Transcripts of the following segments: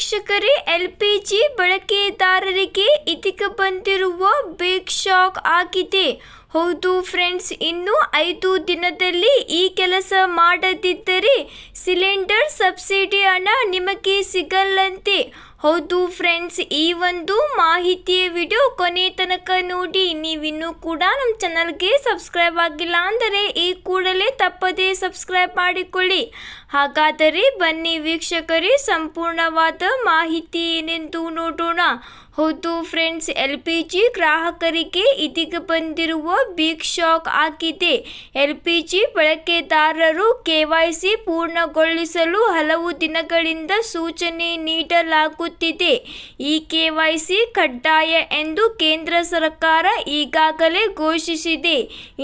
ವೀಕ್ಷಕರೇ L P G ಬಳಕೆದಾರರಿಗೆ ಇದೀಗ ಬಂದಿರುವ ಬಿಗ್ ಶಾಕ್ ಆಗಿದೆ. ಹೌದು ಫ್ರೆಂಡ್ಸ್, ಇನ್ನು ಐದು ದಿನದಲ್ಲಿ ಈ ಕೆಲಸ ಮಾಡದಿದ್ದರೆ ಸಿಲಿಂಡರ್ ಸಬ್ಸಿಡಿ ಹಣ ನಿಮಗೆ ಸಿಗಲ್ಲಂತೆ. ಹೌದು ಫ್ರೆಂಡ್ಸ್, ಈ ಒಂದು ಮಾಹಿತಿಯ ವಿಡಿಯೋ ಕೊನೆ ತನಕ ನೋಡಿ. ನೀವಿನ್ನೂ ಕೂಡ ನಮ್ಮ ಚಾನಲ್ಗೆ ಸಬ್ಸ್ಕ್ರೈಬ್ ಆಗಿಲ್ಲ ಅಂದರೆ ಈ ಕೂಡಲೇ ತಪ್ಪದೇ ಸಬ್ಸ್ಕ್ರೈಬ್ ಮಾಡಿಕೊಳ್ಳಿ. ಹಾಗಾದರೆ ಬನ್ನಿ ವೀಕ್ಷಕರೇ ಸಂಪೂರ್ಣವಾದ ಮಾಹಿತಿ ಏನೆಂದು ನೋಡೋಣ. ಹೌದು ಫ್ರೆಂಡ್ಸ್ ಎಲ್ ಪಿ ಜಿ ಗ್ರಾಹಕರಿಗೆ ಇದೀಗ ಬಂದಿರುವ ಬಿಗ್ ಶಾಕ್ ಆಗಿದೆ. ಎಲ್ ಪಿ ಜಿ ಬಳಕೆದಾರರು ಕೆ ವೈ ಸಿ ಪೂರ್ಣಗೊಳಿಸಲು ಹಲವು ದಿನಗಳಿಂದ ಸೂಚನೆ ನೀಡಲಾಗುತ್ತಿದೆ. ಈ ಕೆ ವೈ ಸಿ ಕಡ್ಡಾಯ ಎಂದು ಕೇಂದ್ರ ಸರ್ಕಾರ ಈಗಾಗಲೇ ಘೋಷಿಸಿದೆ.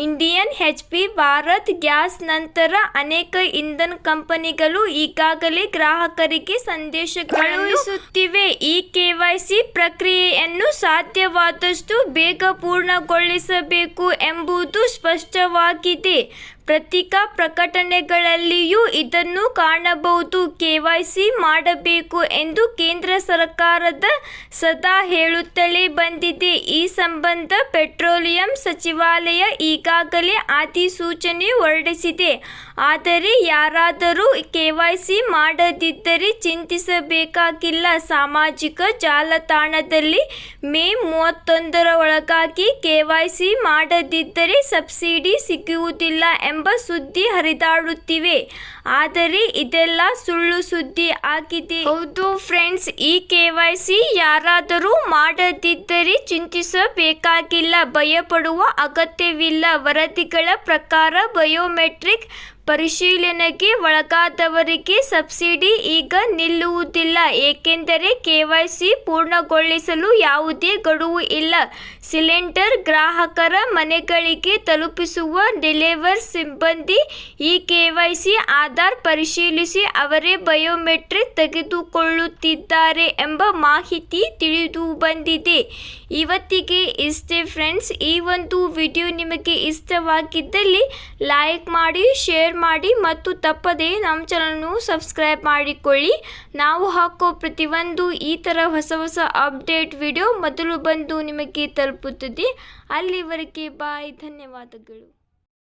Indian H P Bharat gas ನಂತರ ಅನೇಕ ಇಂಧನ ಕಂಪನಿಗಳು ಈಗಾಗಲೇ ಗ್ರಾಹಕರಿಗೆ ಸಂದೇಶ ಕಳುಹಿಸುತ್ತಿವೆ. ಈ ಕೆವೈಸಿ ಪ್ರಕ್ರಿಯೆಯನ್ನು ಸಾಧ್ಯವಾದಷ್ಟು ಬೇಗ ಪೂರ್ಣಗೊಳಿಸಬೇಕು ಎಂಬುದು ಸ್ಪಷ್ಟವಾಗಿದೆ. ಪತ್ರಿಕಾ ಪ್ರಕಟಣೆಗಳಲ್ಲಿಯೂ ಇದನ್ನು ಕಾಣಬಹುದು. ಕೆವೈಸಿ ಮಾಡಬೇಕು ಎಂದು ಕೇಂದ್ರ ಸರ್ಕಾರದ ಸದಾ ಹೇಳುತ್ತಲೇ ಬಂದಿದೆ. ಸಂಬಂಧ ಪೆಟ್ರೋಲಿಯಂ ಸಚಿವಾಲಯ ಈಗಾಗಲೇ ಅಧಿಸೂಚನೆ ಹೊರಡಿಸಿದೆ. ಆದರೆ ಯಾರಾದರೂ ಕೆವೈಸಿ ಮಾಡದಿದ್ದರೆ ಚಿಂತಿಸಬೇಕಾಗಿಲ್ಲ. ಸಾಮಾಜಿಕ ಜಾಲತಾಣದಲ್ಲಿ ಮೇ ಮೂವತ್ತೊಂದರ ಒಳಗಾಗಿ ಕೆವೈಸಿ ಮಾಡದಿದ್ದರೆ ಸಬ್ಸಿಡಿ ಸಿಗುವುದಿಲ್ಲ ಎಂಬ ಸುದ್ದಿ ಹರಿದಾಡುತ್ತಿವೆ. ಆದರೆ ಇದೆಲ್ಲ ಸುಳ್ಳು ಸುದ್ದಿ ಆಗಿದೆ. ಹೌದು ಫ್ರೆಂಡ್ಸ್, ಈ ಕೆವೈಸಿ ಯಾರಾದರೂ ಮಾಡದಿದ್ದರೆ ಚಿಂತಿಸಬೇಕಾಗಿಲ್ಲ ಭಯಪಡುವ ಅಗತ್ಯವಿಲ್ಲ. ವರದಿಗಳ ಪ್ರಕಾರ ಬಯೋಮೆಟ್ರಿಕ್ ಪರಿಶೀಲನೆಗೆ ಒಳಗಾದವರಿಗೆ ಸಬ್ಸಿಡಿ ಈಗ ನಿಲ್ಲುವುದಿಲ್ಲ, ಏಕೆಂದರೆ ಕೆವೈಸಿ ಪೂರ್ಣಗೊಳಿಸಲು ಯಾವುದೇ ಗಡುವು ಇಲ್ಲ. ಸಿಲಿಂಡರ್ ಗ್ರಾಹಕರ ಮನೆಗಳಿಗೆ ತಲುಪಿಸುವ ಡೆಲಿವರ್ ಸಿಬ್ಬಂದಿ ಈ ಕೆವೈಸಿ ಆಧಾರ್ ಪರಿಶೀಲಿಸಿ ಅವರೇ ಬಯೋಮೆಟ್ರಿಕ್ ತೆಗೆದುಕೊಳ್ಳುತ್ತಿದ್ದಾರೆ ಎಂಬ ಮಾಹಿತಿ ತಿಳಿದು ಬಂದಿದೆ. ಇವತ್ತಿಗೆ ಇಷ್ಟೇ ಫ್ರೆಂಡ್ಸ್, ಈ ಒಂದು ವಿಡಿಯೋ ನಿಮಗೆ ಇಷ್ಟವಾಗಿದ್ದಲ್ಲಿ ಲೈಕ್ ಮಾಡಿ ಮಾಡಿ ಮತ್ತು ತಪ್ಪದೇ ನಮ್ಮ ಚಾನಲ್ನು ಸಬ್ಸ್ಕ್ರೈಬ್ ಮಾಡಿಕೊಳ್ಳಿ. ನಾವು ಹಾಕೋ ಪ್ರತಿಯೊಂದು ಈ ಥರ ಹೊಸ ಹೊಸ ಅಪ್ಡೇಟ್ ವಿಡಿಯೋ ಮೊದಲು ಬಂದು ನಿಮಗೆ ತಲುಪುತ್ತದೆ. ಅಲ್ಲಿವರೆಗೆ ಬಾಯ್, ಧನ್ಯವಾದಗಳು.